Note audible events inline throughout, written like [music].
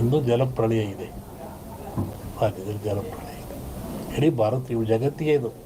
ಇನ್ನೂ ಜಲಪ್ರಳಯ ಇದೆ. ರಾಜ್ಯದಲ್ಲಿ ಜಲಪ್ರಳಯ ಇದೆ. ಇಡೀ ಭಾರತ ಇವು ಜಗತ್ತಿಗೆ ಇದು.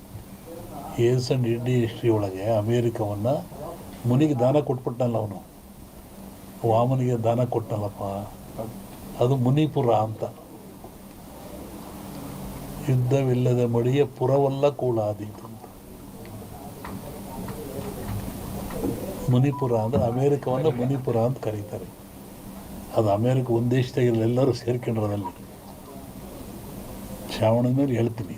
ಏಸ್ ಅಂಡ್ ಇಂಡಿ ಹಿಸ್ಟ್ರಿ ಒಳಗೆ ಅಮೇರಿಕವನ್ನು ಮುನಿಗೆ ದಾನ ಕೊಟ್ಬಿಟ್ಟನಲ್ಲ ಅವನು. ವಾಮನಿಗೆ ದಾನ ಕೊಟ್ಟನಲ್ಲಪ್ಪ ಅದು ಮುನಿಪುರ ಅಂತ. ಯುದ್ಧವಿಲ್ಲದ ಮಡಿಯ ಪುರವಲ್ಲ ಕೂಡ ಅಂತ. ಮುನಿಪುರ ಅಂದರೆ ಅಮೇರಿಕವನ್ನು ಮುನಿಪುರ ಅಂತ ಕರೀತಾರೆ. ಅದು ಅಮೇರಿಕ ಒಂದು ದೇಶದಾಗಿಲ್ಲ ಎಲ್ಲರೂ ಸೇರ್ಕೊಂಡಿರೋದಲ್ಲಿ ಶ್ರಾವಣದ ಮೇಲೆ ಹೇಳ್ತೀನಿ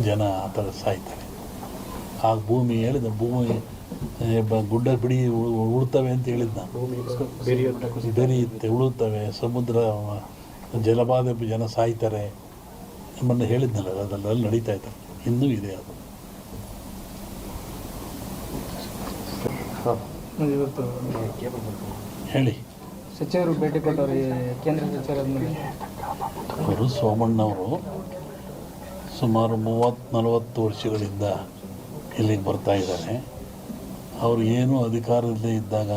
ಜನ ಆ ಥರ ಸಾಯ್ತಾರೆ. ಆ ಭೂಮಿ ಹೇಳಿದ ಭೂಮಿ ಗುಡ್ಡ ಬಿಡಿ ಉಳುತ್ತವೆ ಉಳ್ತವೆ ಅಂತ ಹೇಳಿದ್ದ ಬೆರೆಯುತ್ತೆ ಉಳುತ್ತವೆ ಸಮುದ್ರ ಜಲಪಾತ ಜಲಬಾಧೆ ಜನ ಸಾಯ್ತಾರೆ ನಮ್ಮನ್ನು ಹೇಳಿದ್ನಲ್ಲ ಅದೆಲ್ಲ ಅಲ್ಲಿ ನಡೀತಾ ಇದ್ದಾರೆ ಇನ್ನೂ ಇದೆ ಅದು. ಹೇಳಿ. ಸಚಿವರು ಭೇಟಿ ಕೊಟ್ಟವರು ಕೇಂದ್ರ ಸಚಿವರಾದ್ಮೇಲೆ. ಅವರು ಸೋಮಣ್ಣವರು ಸುಮಾರು ಮೂವತ್ತು, ನಲವತ್ತು ವರ್ಷಗಳಿಂದ ಇಲ್ಲಿಗೆ ಬರ್ತಾ ಇದ್ದಾರೆ ಅವರು ಏನು ಅಧಿಕಾರದಲ್ಲೇ ಇದ್ದಾಗ,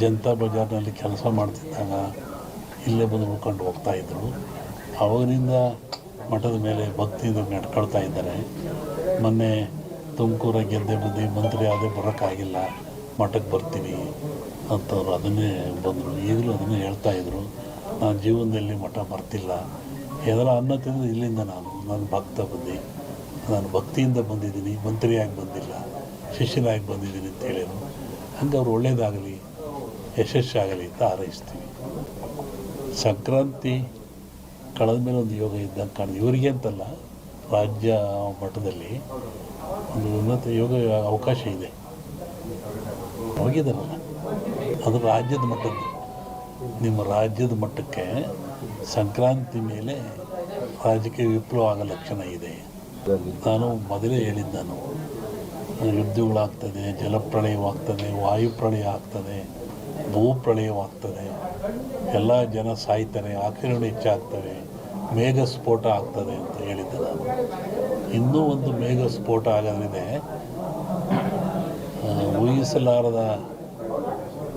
ಜನತಾ ಬಜಾರ್ನಲ್ಲಿ ಕೆಲಸ ಮಾಡ್ತಿದ್ದಾಗ ಇಲ್ಲೇ ಬಂದು ಉಳ್ಕೊಂಡು ಹೋಗ್ತಾ ಇದ್ದರು ಅವಾಗಿನಿಂದ ಮಠದ ಮೇಲೆ ಭಕ್ತಿಯಿಂದ ನಡ್ಕೊಳ್ತಾ ಇದ್ದಾರೆ. ಮೊನ್ನೆ ತುಮಕೂರ ಗೆದ್ದೆ ಬಂದು ಮಂತ್ರಿ ಅದೇ ಬರೋಕ್ಕಾಗಿಲ್ಲ, ಮಠಕ್ಕೆ ಬರ್ತೀನಿ ಅಂತವ್ರು ಅದನ್ನೇ ಬಂದರು. ಈಗಲೂ ಅದನ್ನೇ ಹೇಳ್ತಾ ಇದ್ರು. ನಾನು ಜೀವನದಲ್ಲಿ ಮಠ ಬರ್ತಿಲ್ಲ. ಎದರ ಅನ್ನ ತಿಂದು ಇಲ್ಲಿಂದ ನಾನು ನಾನು ಭಕ್ತ ಬಂದೆ. ನಾನು ಭಕ್ತಿಯಿಂದ ಬಂದಿದ್ದೀನಿ, ಮಂತ್ರಿಯಾಗಿ ಬಂದಿಲ್ಲ, ಶಿಷ್ಯನಾಗಿ ಬಂದಿದ್ದೀನಿ ಅಂತ ಹೇಳಿದ್ರು ಹಂಗೆ ಅವ್ರು ಒಳ್ಳೇದಾಗಲಿ, ಯಶಸ್ಸಾಗಲಿ ಅಂತ ಹಾರೈಸ್ತೀವಿ. ಸಂಕ್ರಾಂತಿ ಕಳೆದ ಮೇಲೆ ಒಂದು ಯೋಗ ಇದ್ದಂಗೆ ಕಾಣಿದೆ ಇವರಿಗೆ ಅಂತಲ್ಲ, ರಾಜ್ಯ ಮಟ್ಟದಲ್ಲಿ ಒಂದು ಉನ್ನತ ಯೋಗ ಅವಕಾಶ ಇದೆ. ಹೋಗಿದ್ದಾರಲ್ಲ, ಅದು ರಾಜ್ಯದ ಮಟ್ಟದ್ದು. ನಿಮ್ಮ ರಾಜ್ಯದ ಮಟ್ಟಕ್ಕೆ ಸಂಕ್ರಾಂತಿ ಮೇಲೆ ರಾಜಕೀಯ ವಿಪ್ಲವ ಆಗೋ ಲಕ್ಷಣ ಇದೆ. ನಾನು ಮೊದಲೇ ಹೇಳಿದ್ದ ನಾನು ಯುದ್ಧಗಳಾಗ್ತದೆ, ಜಲಪ್ರಳಯವಾಗ್ತದೆ, ವಾಯುಪ್ರಳಯ ಆಗ್ತದೆ, ಭೂಪ್ರಳಯವಾಗ್ತದೆ, ಎಲ್ಲ ಜನ ಸಾಯ್ತಾರೆ ಆಕ್ರಮಣ ಹೆಚ್ಚಾಗ್ತವೆ ಮೇಘ ಸ್ಫೋಟ ಆಗ್ತದೆ ಅಂತ ಹೇಳಿದ್ದೆ ನಾನು. ಇನ್ನೂ ಒಂದು ಮೇಘ ಸ್ಫೋಟ ಆಗೋದ್ರಿದೆ ಊಹಿಸಲಾರದ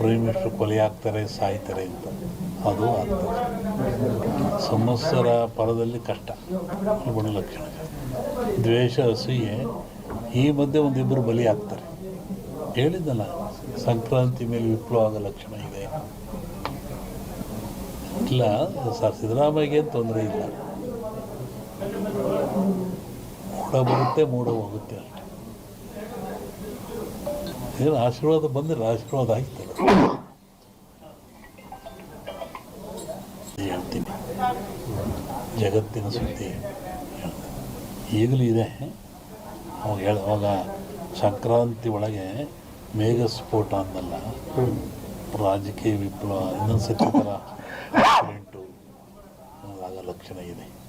ಪ್ರೈಮ್ ಮಿನಿಸ್ಟರ್ ಕೊಲೆ ಆಗ್ತಾರೆ, ಸಾಯ್ತಾರೆ ಅಂತ. ಅದು ಆಗ್ತದೆ. ಸಮಸ್ಯರ ಪರದಲ್ಲಿ ಕಷ್ಟ. ಗುಣಲಕ್ಷಣ ದ್ವೇಷ, ಅಸೂಯೆ, ಈ ಮಧ್ಯೆ ಒಂದಿಬ್ಬರು ಬಲಿ ಆಗ್ತಾರೆ. ಹೇಳಿದ್ದಲ್ಲ, ಸಂಕ್ರಾಂತಿ ಮೇಲೆ ವಿಪ್ಲವ ಲಕ್ಷಣ ಇದೆ. ಇಲ್ಲ, ಸರ್, ಸಿದ್ದರಾಮಯ್ಯಗೆ ತೊಂದರೆ ಇಲ್ಲ. ಮೂಡ ಬರುತ್ತೆ, ಮೂಡ ಹೋಗುತ್ತೆ ಅಷ್ಟೆ. ಏನು ಆಶೀರ್ವಾದ ಬಂದರೆ ಆಶೀರ್ವಾದ ಆಗ್ತದೆ. ಹೇಳ್ತೀನಿ. ಜಗತ್ತಿನ ಸುದ್ದಿ. ಈಗಲೂ ಇದೆ. ಅವಾಗ ಹೇಳ ಅವಾಗ ಸಂಕ್ರಾಂತಿ ಒಳಗೆ ಮೇಘ ಸ್ಫೋಟ ಅಂದಲ್ಲ ರಾಜಕೀಯ ವಿಪ್ಲವ ಇನ್ನೊಂದು ಸತಿ ಥರ [laughs] ಲಕ್ಷಣ ಇದೆ.